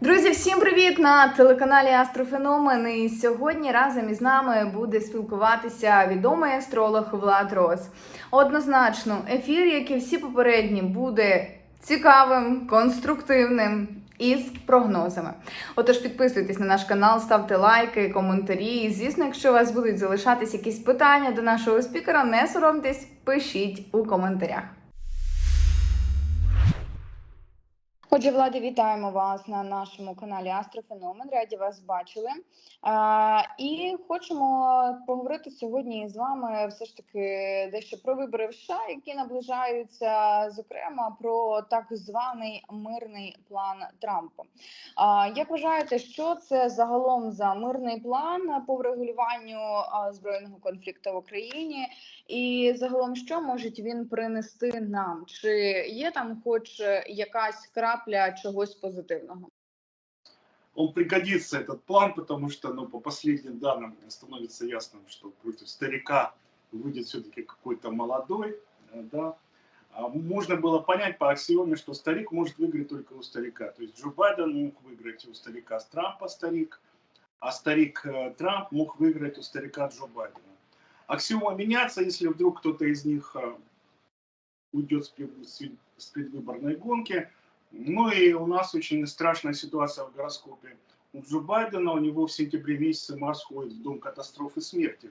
Друзі, всім привіт на телеканалі Астрофеномен. І сьогодні разом із нами буде спілкуватися відомий астролог Влад Рос. Однозначно, ефір, як і всі попередні, буде цікавим, конструктивним і з прогнозами. Отож, підписуйтесь на наш канал, ставте лайки, коментарі. І, звісно, якщо у вас будуть залишатись якісь питання до нашого спікера, не соромтесь, пишіть у коментарях. Отже, Влади, вітаємо вас на нашому каналі Астрофеномен. Раді вас бачили. І хочемо поговорити сьогодні з вами все ж таки дещо про вибори в США, які наближаються, зокрема про так званий мирний план Трампа. Як вважаєте, що це загалом за мирний план по врегулюванню збройного конфлікту в Україні? І загалом, що може він принести нам? Чи є там хоч якась крапля чогось позитивного? Он пригодится, этот план, потому что, ну, по последним данным становится ясно, что против старика выйдет все-таки какой-то молодой, э, да. А Можно было понять по аксиоме, что старик может выиграть только у старика. То есть Джо Байден мог выиграть у старика с Трампа старик, а старик э, Трамп мог выиграть у старика Джо Байдена. Аксиома меняется, если вдруг кто-то из них э, уйдет с предвыборной гонки. Ну и у нас очень страшная ситуация в гороскопе. У Джо Байдена у него в сентябре месяце Марс ходит в дом катастрофы смерти.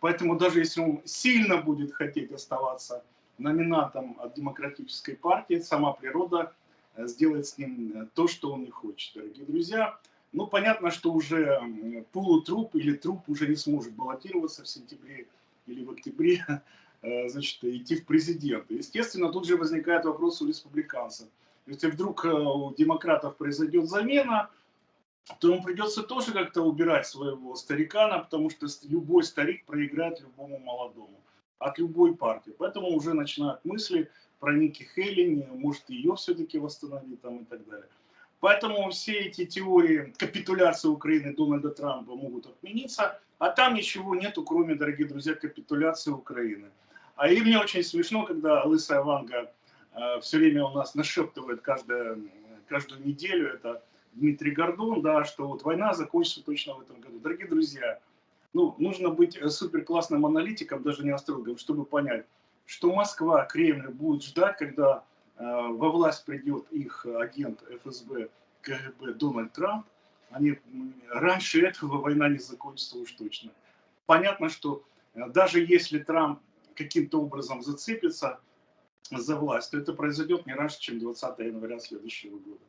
Поэтому даже если он сильно будет хотеть оставаться номинантом от демократической партии, сама природа э, сделает с ним э, то, что он не хочет. Дорогие друзья, ну понятно, что уже м, полутруп или труп уже не сможет баллотироваться в сентябре или в октябре, э, значит, идти в президенты. Естественно, тут же возникает вопрос у республиканцев. Если вдруг э, у демократов произойдет замена, то ему придется тоже как-то убирать своего старикана, потому что любой старик проиграет любому молодому от любой партии. Поэтому уже начинают мысли про Ники Хейли, не- может ее все-таки восстановить там и так далее. Поэтому все эти теории капитуляции Украины Дональда Трампа могут отмениться, а там ничего нету, кроме, дорогие друзья, капитуляции Украины. А и мне очень смешно, когда лысая Ванга все время у нас нашептывает каждое, каждую неделю, это Дмитрий Гордон, да, что вот война закончится точно в этом году. Дорогие друзья, ну, нужно быть супер классным аналитиком, даже не астрологом, чтобы понять, что Москва, Кремль будут ждать, когда э, во власть придет их агент ФСБ, КГБ Дональд Трамп. Они раньше этого война не закончится уж точно. Понятно, что э, даже если Трамп каким-то образом зацепится за власть, то это произойдет не раньше, чем 20 января следующего года.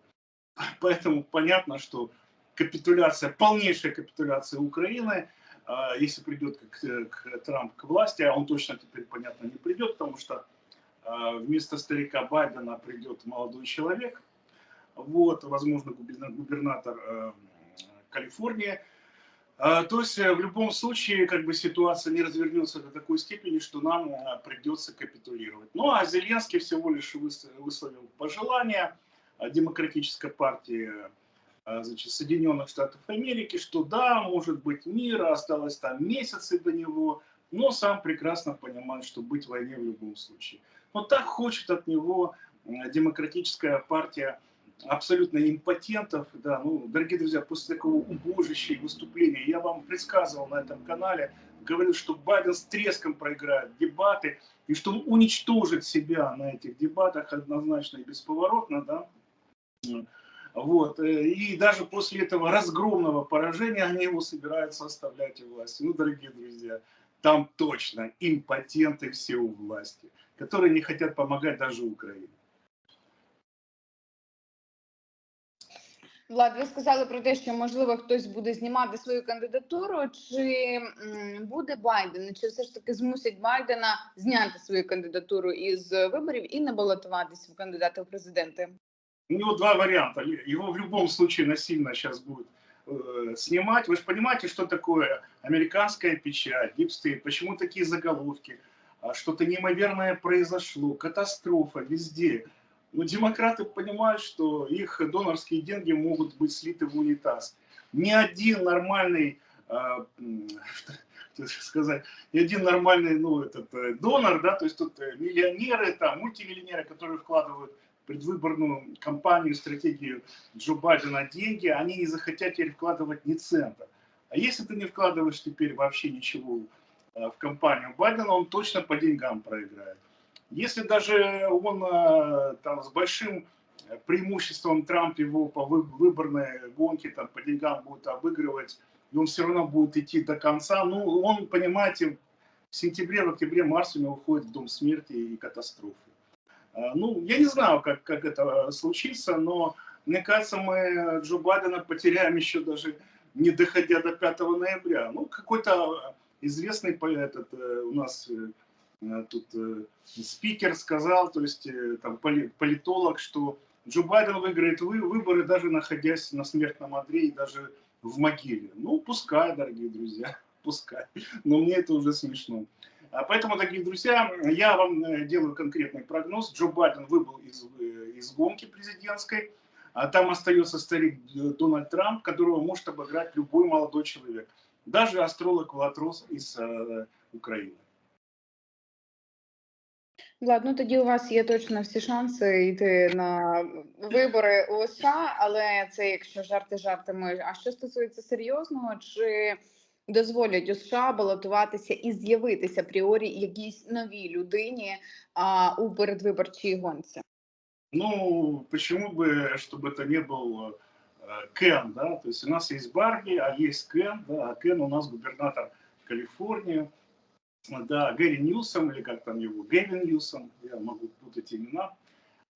Поэтому понятно, что капитуляция, полнейшая капитуляция Украины, а, если придет к, к Трамп к власти, а он точно теперь, понятно, не придет, потому что а, вместо старика Байдена придет молодой человек, вот, возможно, губерна- губернатор э, Калифорнии. А, То есть э, в любом случае как бы ситуация не развернется до такой степени, что нам э, придется капитулировать. Ну а Зеленский всего лишь выс- высlovил пожелание э, демократической партии э, значит, Соединенных Штатов Америки, что да, может быть мир, осталось там месяцы до него, но сам прекрасно понимает, что быть в войне в любом случае. Но так хочет от него демократическая партия абсолютно импотентов, да, ну, дорогие друзья, после такого убожища выступления, я вам предсказывал на этом канале, говорил, что Байден с треском проиграет дебаты, и что он уничтожит себя на этих дебатах однозначно и бесповоротно, да, вот, э, и даже после этого разгромного поражения они его собираются оставлять у власти. Ну, дорогие друзья, там точно импотенты все у власти, которые не хотят помогать даже Украине. Влад, ви сказали про те, що можливо хтось буде знімати свою кандидатуру. Чи буде Байден? Чи все ж таки змусять Байдена зняти свою кандидатуру із виборів і не балотуватися в кандидати в президенти? У него два варианта. Его в любом случае насильно сейчас будут э, снимать. Вы же понимаете, что такое американская печать, дипстейт, почему такие заголовки, что-то неимоверное произошло, катастрофа везде. Но демократы понимают, что их донорские деньги могут быть слиты в унитаз. Ни один нормальный, э, сказать, ни один нормальный ну, этот, э, донор, да, то есть тут э, миллионеры, там, мультимиллионеры, которые вкладывают предвыборную кампанию, стратегию Джо Байдена деньги, они не захотят теперь вкладывать ни цента. А если ты не вкладываешь теперь вообще ничего э, в кампанию Байдена, он точно по деньгам проиграет. Если даже он э, там с большим преимуществом Трамп его по выборной гонке там, по деньгам будет обыгрывать, и он все равно будет идти до конца. Ну, он, понимаете, в сентябре, в октябре, марсе у него уходит в дом смерти и катастрофы. А, ну, я не знаю, как, как это случится, но мне кажется, мы Джо Байдена потеряем еще даже не доходя до 5 ноября. Ну, какой-то известный этот, э, у нас э, тут э, спикер сказал, то есть там политолог, что Джо Байден выиграет выборы, даже находясь на смертном одре и даже в могиле. Ну, пускай, дорогие друзья, пускай. Но мне это уже смешно. А поэтому, дорогие друзья, я вам э, делаю конкретный прогноз. Джо Байден выбыл из, э, из гонки президентской. А там остается старик Дональд Трамп, которого может обыграть любой молодой человек. Даже астролог Латрос из э, Украины. Влад, ну тоді у вас є точно всі шанси йти на вибори у США, але це якщо жарти жартами. А що стосується серйозного, чи дозволять у США балотуватися і з'явитися апріорі якійсь новій людині а, у передвиборчій гонці? Ну, почему бы, чтобы это не был э, Кен, да, то есть у нас есть Барги, а есть Кен, да, а Кен у нас губернатор Калифорнии, Да, Гэри Ньюсом, или как там его, Гэвин Ньюсом, я могу путать имена.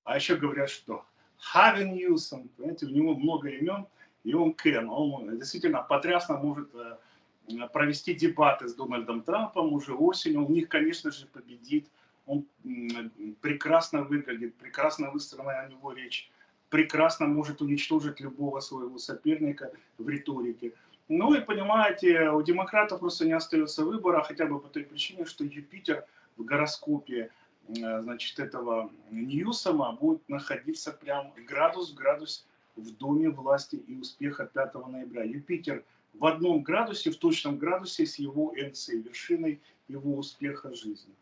А еще говорят, что Хавин Ньюсом, понимаете, у него много имен, и он Кен, он действительно потрясно может э, провести дебаты с Дональдом Трампом уже осенью, у них, конечно же, победит, он прекрасно выглядит, прекрасно выстроена у него речь, прекрасно может уничтожить любого своего соперника в риторике. Ну и понимаете, у демократов просто не остается выбора, хотя бы по той причине, что Юпитер в гороскопе э, значит, этого Ньюсома будет находиться прям градус в градус в доме власти и успеха 5 ноября. Юпитер в одном градусе, в точном градусе с его НЦ, вершиной его успеха жизни.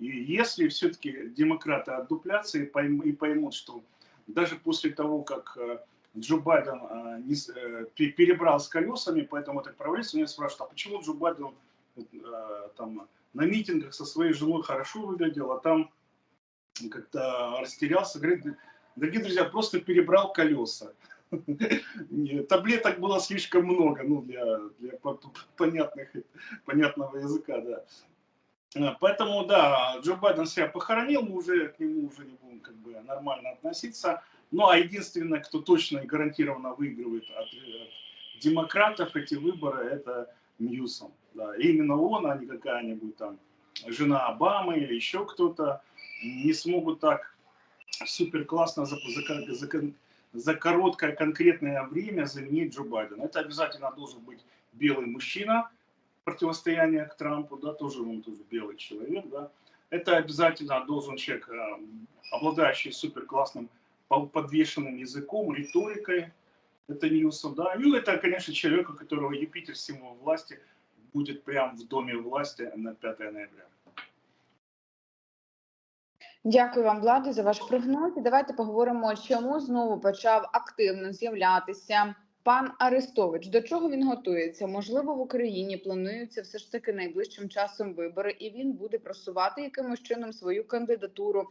И если все-таки демократы отдуплятся и поймут, что даже после того, как э, Джо Байден э, не, э, перебрал с колесами, поэтому так правительство меня спрашивает, а почему Джо Байден э, там на митингах со своей женой хорошо выглядел, а там как-то растерялся, говорит, дорогие друзья, просто перебрал колеса. Таблеток было слишком много, ну, для, для понятных, понятного языка, да. Поэтому, да, Джо Байден себя похоронил, мы уже к нему уже не будем как бы нормально относиться. Ну а единственное, кто точно и гарантированно выигрывает от, от демократов эти выборы, это Ньюсом. Да. И именно он, а не какая-нибудь там жена Обамы или еще кто-то, не смогут так супер классно за, за, за, за короткое конкретное время заменить Джо Байдена. Это обязательно должен быть белый мужчина, противостояние к Трампу, да, тоже он тоже белый человек, да. Это обязательно должен человек, э, обладающий супер классным подвешенным языком, риторикой. Это Ньюсом, да. Ну, это, конечно, человек, у которого Юпитер символ власти будет прямо в доме власти на 5 ноября. Дякую вам, Влади, за ваш прогноз. І давайте поговоримо, чому знову почав активно з'являтися Пан Арестович, до чого він готується? Можливо, в Україні плануються все ж таки найближчим часом вибори, і він буде просувати якимось чином свою кандидатуру е,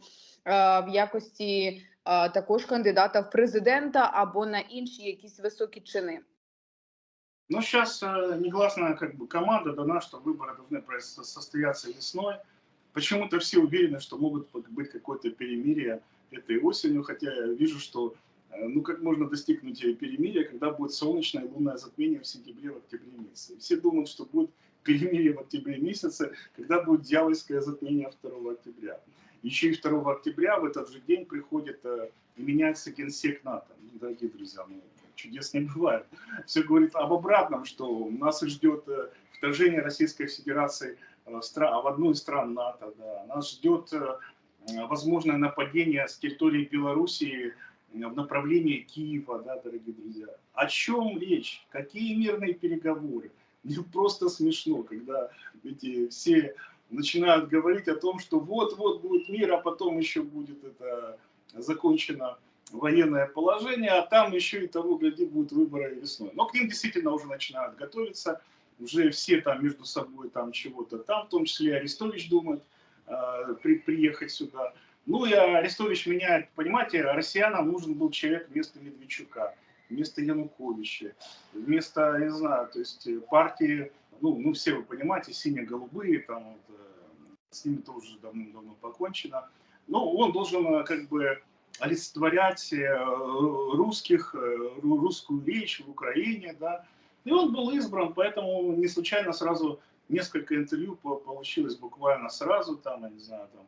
в якості е, також кандидата в президента або на інші якісь високі чини. Ну, сейчас э, негласная как бы, команда дана, что выборы должны состояться весной. Почему-то все уверены, что могут быть какое-то перемирие этой осенью, хотя я вижу, что Э, ну как можно достигнуть перемирия, когда будет солнечное и лунное затмение в сентябре, в октябре месяце. все думают, что будет перемирие в октябре месяце, когда будет дьявольское затмение 2 октября. Еще и 2 октября в этот же день приходит э, и меняется генсек НАТО. Ну, дорогие друзья, ну, чудес не бывает. Все говорит об обратном, что нас ждет э, вторжение Российской Федерации в одну из стран НАТО. Да. Нас ждет возможное нападение с территории Белоруссии в направлении Киева, да, дорогие друзья. О чем речь? Какие мирные переговоры? Мне просто смешно, когда эти все начинают говорить о том, что вот-вот будет мир, а потом еще будет это закончено военное положение, а там еще и того, гляди, будут выборы весной. Но к ним действительно уже начинают готовиться, уже все там между собой там чего-то там, в том числе Арестович думает э, при, приехать сюда. Ну и Арестович меняет, понимаете, россиянам нужен был человек вместо Медведчука, вместо Януковича, вместо, не знаю, то есть партии, ну, ну все вы понимаете, сине-голубые, там вот, э, с ними тоже давно-давно покончено. Но он должен э, как бы олицетворять э, русских, русскую речь в Украине, да. И он был избран, поэтому не случайно сразу несколько интервью получилось буквально сразу, там, я не знаю, там,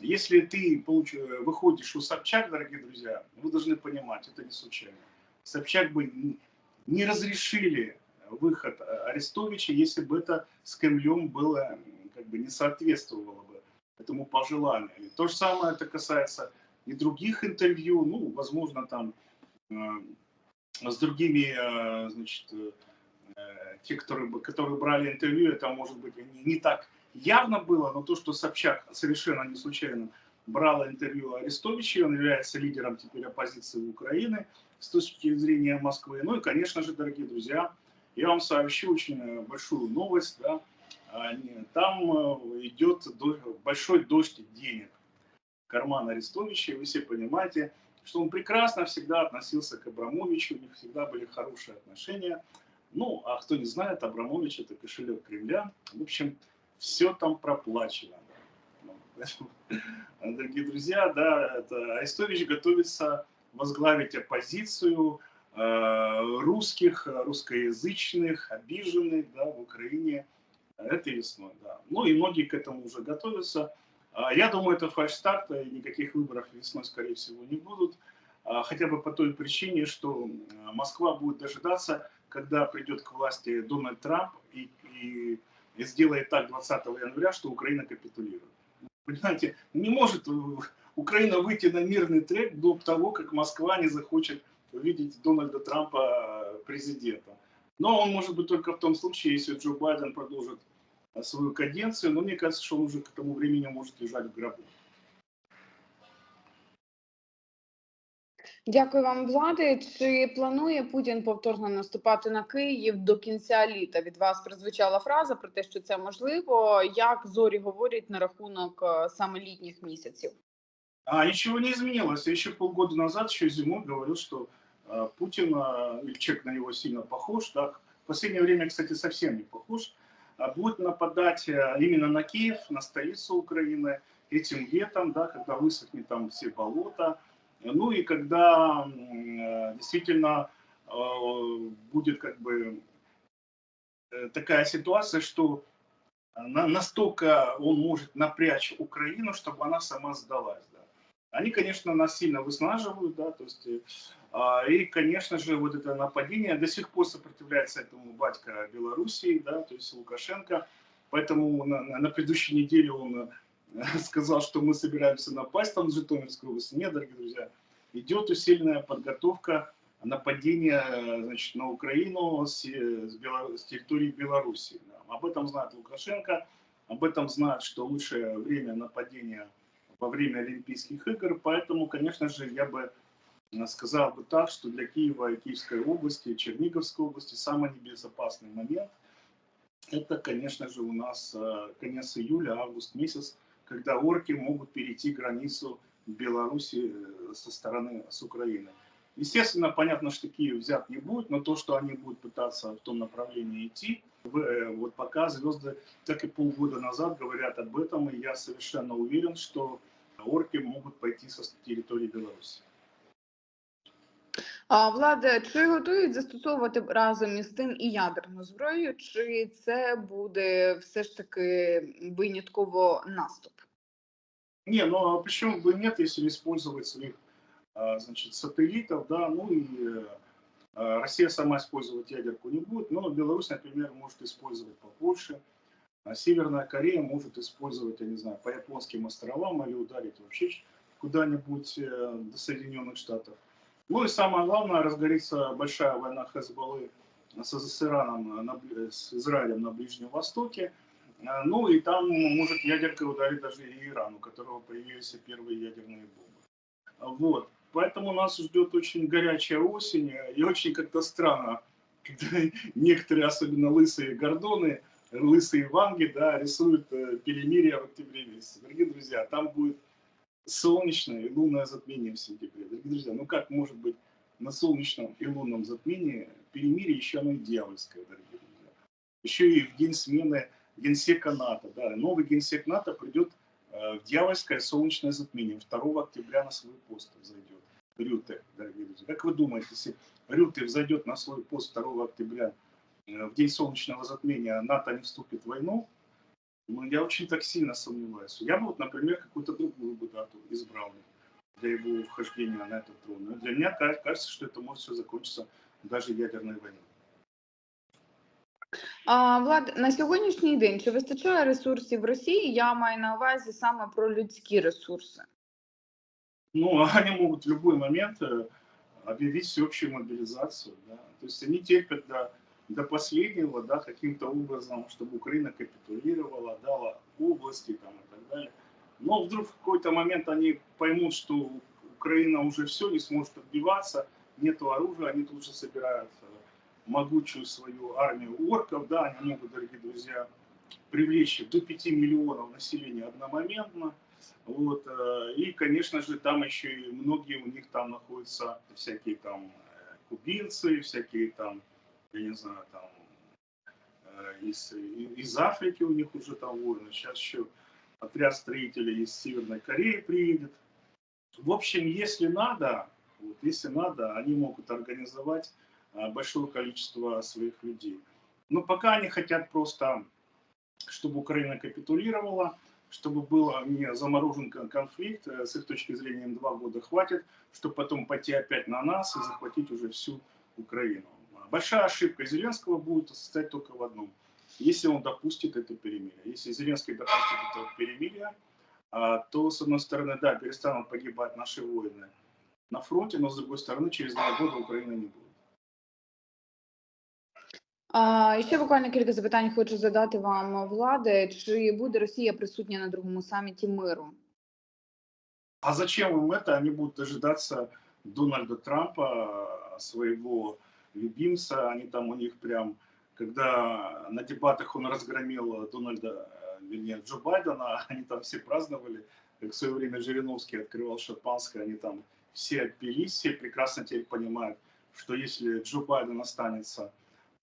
если ты получ... выходишь у Собчак, дорогие друзья, вы должны понимать, это не случайно. Собчак бы не разрешили выход Арестовича, если бы это с Кремлем было, как бы не соответствовало бы этому пожеланию. То же самое это касается и других интервью, ну, возможно, там э, с другими, э, значит, э, те, которые, которые брали интервью, это может быть не, не так явно было, но то, что Собчак совершенно не случайно брала интервью Арестовича, он является лидером теперь оппозиции Украины с точки зрения Москвы. Ну и, конечно же, дорогие друзья, я вам сообщу очень большую новость. Да, там э, идет большой дождь денег карман Арестовича. Вы все понимаете, что он прекрасно всегда относился к Абрамовичу, у них всегда были хорошие отношения. Ну, а кто не знает, Абрамович это кошелек Кремля. В общем, все там проплачено. Дорогие друзья, да, это Арестович готовится возглавить оппозицию э, русских, русскоязычных, обиженных да, в Украине этой весной. Да. Ну и многие к этому уже готовятся. А я думаю, это фальш-старт, и никаких выборов весной, скорее всего, не будут. А хотя бы по той причине, что Москва будет дожидаться, когда придет к власти Дональд Трамп и, и и сделает так 20 января, что Украина капитулирует. Понимаете, не может Украина выйти на мирный трек до того, как Москва не захочет увидеть Дональда Трампа президентом. Но он может быть только в том случае, если Джо Байден продолжит свою каденцию, но мне кажется, что он уже к тому времени может лежать в гробу. Дякую вам, влади. Чи планує Путін повторно наступати на Київ до кінця літа? Від вас прозвучала фраза про те, що це можливо. Як зорі говорять на рахунок саме літніх місяців? А ничего не изменилось. Я еще полгода назад, еще зимой, говорил, что э, Путин, э, или человек на него сильно похож, да, в последнее время, кстати, совсем не похож, э, будет нападать э, именно на Киев, на столицу Украины этим летом, да, когда высохнет там все болота, Ну и когда э, действительно э, будет как бы э, такая ситуация, что настолько он может напрячь Украину, чтобы она сама сдалась. Да. Они, конечно, нас сильно выснаживают, да, то есть, а, и, конечно же, вот это нападение до сих пор сопротивляется этому батька Белоруссии, да, то есть Лукашенко, поэтому на, на предыдущей неделе он сказал, что мы собираемся напасть там в Житомирскую область. Нет, дорогие друзья, идет усиленная подготовка нападения значит, на Украину с, с, Бело, с территории Беларуси. Об этом знает Лукашенко, об этом знает, что лучшее время нападения во время Олимпийских игр, поэтому, конечно же, я бы сказал бы так, что для Киева и Киевской области, Черниговской области самый небезопасный момент – это, конечно же, у нас э, конец июля, август месяц, когда орки могут перейти границу Беларуси э, со стороны, с Украины. Естественно, понятно, что Киев взят не будет, но то, что они будут пытаться в том направлении идти, э, вот пока звезды, так и полгода назад говорят об этом, и я совершенно уверен, что орки могут пойти со территории Беларуси. А, Владе, чи готують застосовувати разом із тим і ядерну зброю, чи це буде все ж таки винятково наступ? Не, ну а почему бы нет, если использовать своих а, значит, сателлитов, да, ну и а, Россия сама использовать ядерку не будет, но Беларусь, например, может использовать по Польше, а Северная Корея может использовать, я не знаю, по японским островам или ударить вообще куда-нибудь э, до Соединенных Штатов. Ну и самое главное, разгорится большая война Хезболлы с, Ираном, на, с Израилем на Ближнем Востоке. А, ну и там может ядеркой ударить даже и Иран, у которого появились первые ядерные бомбы. Вот. Поэтому нас ждет очень горячая осень, и очень как-то странно, когда некоторые, особенно лысые гордоны, лысые ванги, да, рисуют э, перемирие в октябре месяце. Дорогие друзья, там будет солнечное и лунное затмение в сентябре. Дорогие друзья, ну как может быть на солнечном и лунном затмении перемирие еще оно и дьявольское, дорогие друзья. Еще и в день смены генсека НАТО. Да, новый генсек НАТО придет э, в дьявольское солнечное затмение. 2 октября на свой пост зайдет. Рюте, дорогие друзья. Как вы думаете, если Рюте взойдет на свой пост 2 октября э, в день солнечного затмения, НАТО не вступит в войну, ну, я очень так сильно сомневаюсь. Я бы, вот, например, какую-то другую бы дату избрал для его вхождения на этот трон. Но для меня кажется, что это может все закончиться даже ядерной войной. А, Влад, на сьогоднішній день чи вистачає ресурсів Росії? Я маю на увазі саме про людські ресурси. Ну, они могут в любой момент э, объявить всеобщую мобилизацию. Да? То есть они терпят до, до последнего, да, каким-то образом, чтобы Украина капитулировала, дала области там, и так далее. Но вдруг в какой-то момент они поймут, что Украина уже все, не сможет отбиваться, нету оружия, они тут же собирают э, могучую свою армию орков, да, они могут, дорогие друзья, привлечь до 5 миллионов населения одномоментно, вот, э, и, конечно же, там еще и многие у них там находятся всякие там э, кубинцы, всякие там, я не знаю, там из, из Африки у них уже там воины, сейчас еще отряд строителей из Северной Кореи приедет. В общем, если надо, вот, если надо, они могут организовать а, большое количество своих людей. Но пока они хотят просто, чтобы Украина капитулировала, чтобы был не заморожен конфликт, э, с их точки зрения им два года хватит, чтобы потом пойти опять на нас и захватить уже всю Украину. Большая ошибка Зеленского будет состоять только в одном. Если он допустит это перемирие. Если Зеленский допустит это перемирие, а, то, с одной стороны, да, перестанут погибать наши воины на фронте, но, с другой стороны, через два года Украины не будет. А, і ще буквально кілька запитань хочу задати вам, влади. Чи буде Росія присутня на другому саміті миру? А зачем им это? Они будут дожидаться Дональда Трампа, своего любимца. Они там у них прям, когда на дебатах он разгромил Дональда, вернее, Джо Байдена, они там все праздновали. Как в свое время Жириновский открывал шампанское, они там все отпились, все прекрасно теперь понимают, что если Джо Байден останется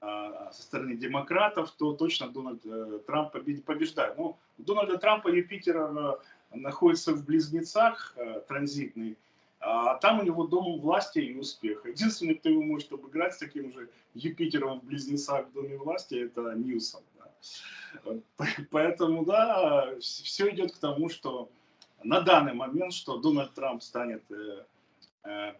а, со стороны демократов, то точно Дональд э, Трамп побеждает. Ну, у Дональда Трампа Юпитер э, находится в близнецах э, транзитный, а там у него дом власти и успеха. Единственный, кто его может обыграть с таким же Юпитером в близнецах в доме власти, это Ньюсон. Да. Поэтому, да, все идет к тому, что на данный момент, что Дональд Трамп станет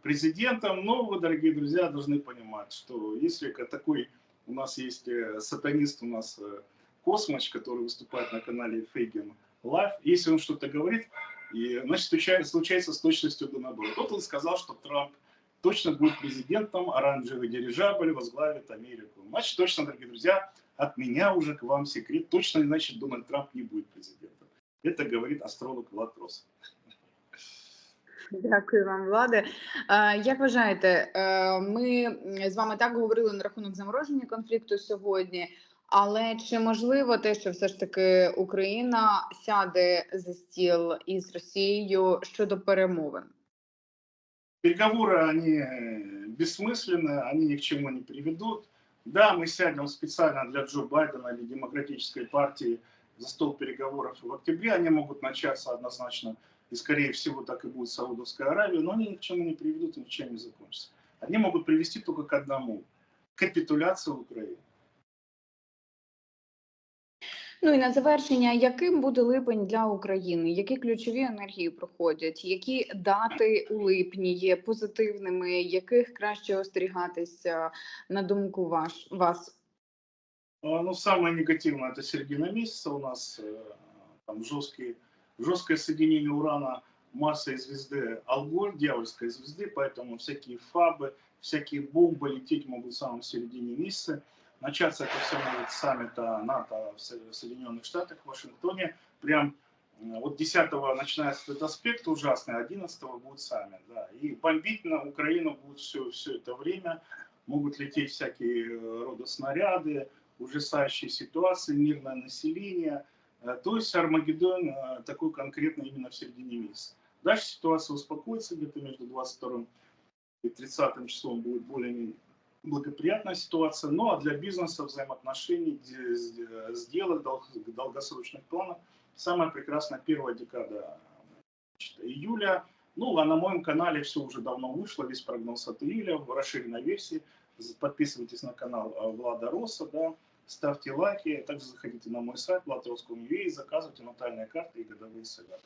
президентом, но вы, дорогие друзья, должны понимать, что если такой у нас есть э, сатанист, у нас э, Космоч, который выступает на канале Фейген Лайв. Если он что-то говорит, и, значит, случается, случается с точностью до наоборот. Вот он сказал, что Трамп точно будет президентом, оранжевый дирижабль возглавит Америку. Значит, точно, дорогие друзья, от меня уже к вам секрет. Точно, значит, Дональд Трамп не будет президентом. Это говорит астролог Влад Рос. Дякую вам, Владе. Як вважаєте, е, ми з вами так говорили на рахунок замороження конфлікту сьогодні, але чи можливо те, що все ж таки Україна сяде за стіл із Росією щодо перемовин? Переговоры, они бессмысленны, они ни к чему не приведут. Да, мы сядем специально для Джо Байдена или Демократической партии за стол переговоров в октябре. Они могут начаться однозначно и скорее всего так и будет Саудовская Аравия, но они ни к чему не приведут и ничем не закончатся. Они могут привести только к одному – капитуляцию Украины. Ну і на завершення, яким буде липень для України? Які ключові енергії проходять? Які дати у липні є позитивними? Яких краще остерігатися на думку ваш вас? Ну, самое негативное это середина месяца у нас э, там жесткие жесткое соединение урана, масса и звезды Алгор, дьявольской звезды, поэтому всякие фабы, всякие бомбы лететь могут в самом середине месяца. Начаться это все может саммита НАТО в Соединенных Штатах, в Вашингтоне. Прям Э, Вот 10 начинается этот аспект ужасный, 11 будет саммит. Да. И бомбить на Украину будет все, все это время. Могут лететь всякие э, рода снаряды, ужасающие ситуации, мирное население. Э, То есть Армагеддон такой конкретно именно в середине месяца. Дальше ситуация успокоится где-то между 22 и 30 числом будет более благоприятная ситуация. Ну а для бизнеса, взаимоотношений, сделок, дол- долгосрочных планов самая прекрасная первая декада июля. Ну, а на моем канале все уже давно вышло, весь прогноз от июля в расширенной версии. Подписывайтесь на канал э, Влада Роса, да, ставьте лайки, также заходите на мой сайт vladroskом.ua и заказывайте натальные карты и годовые советы.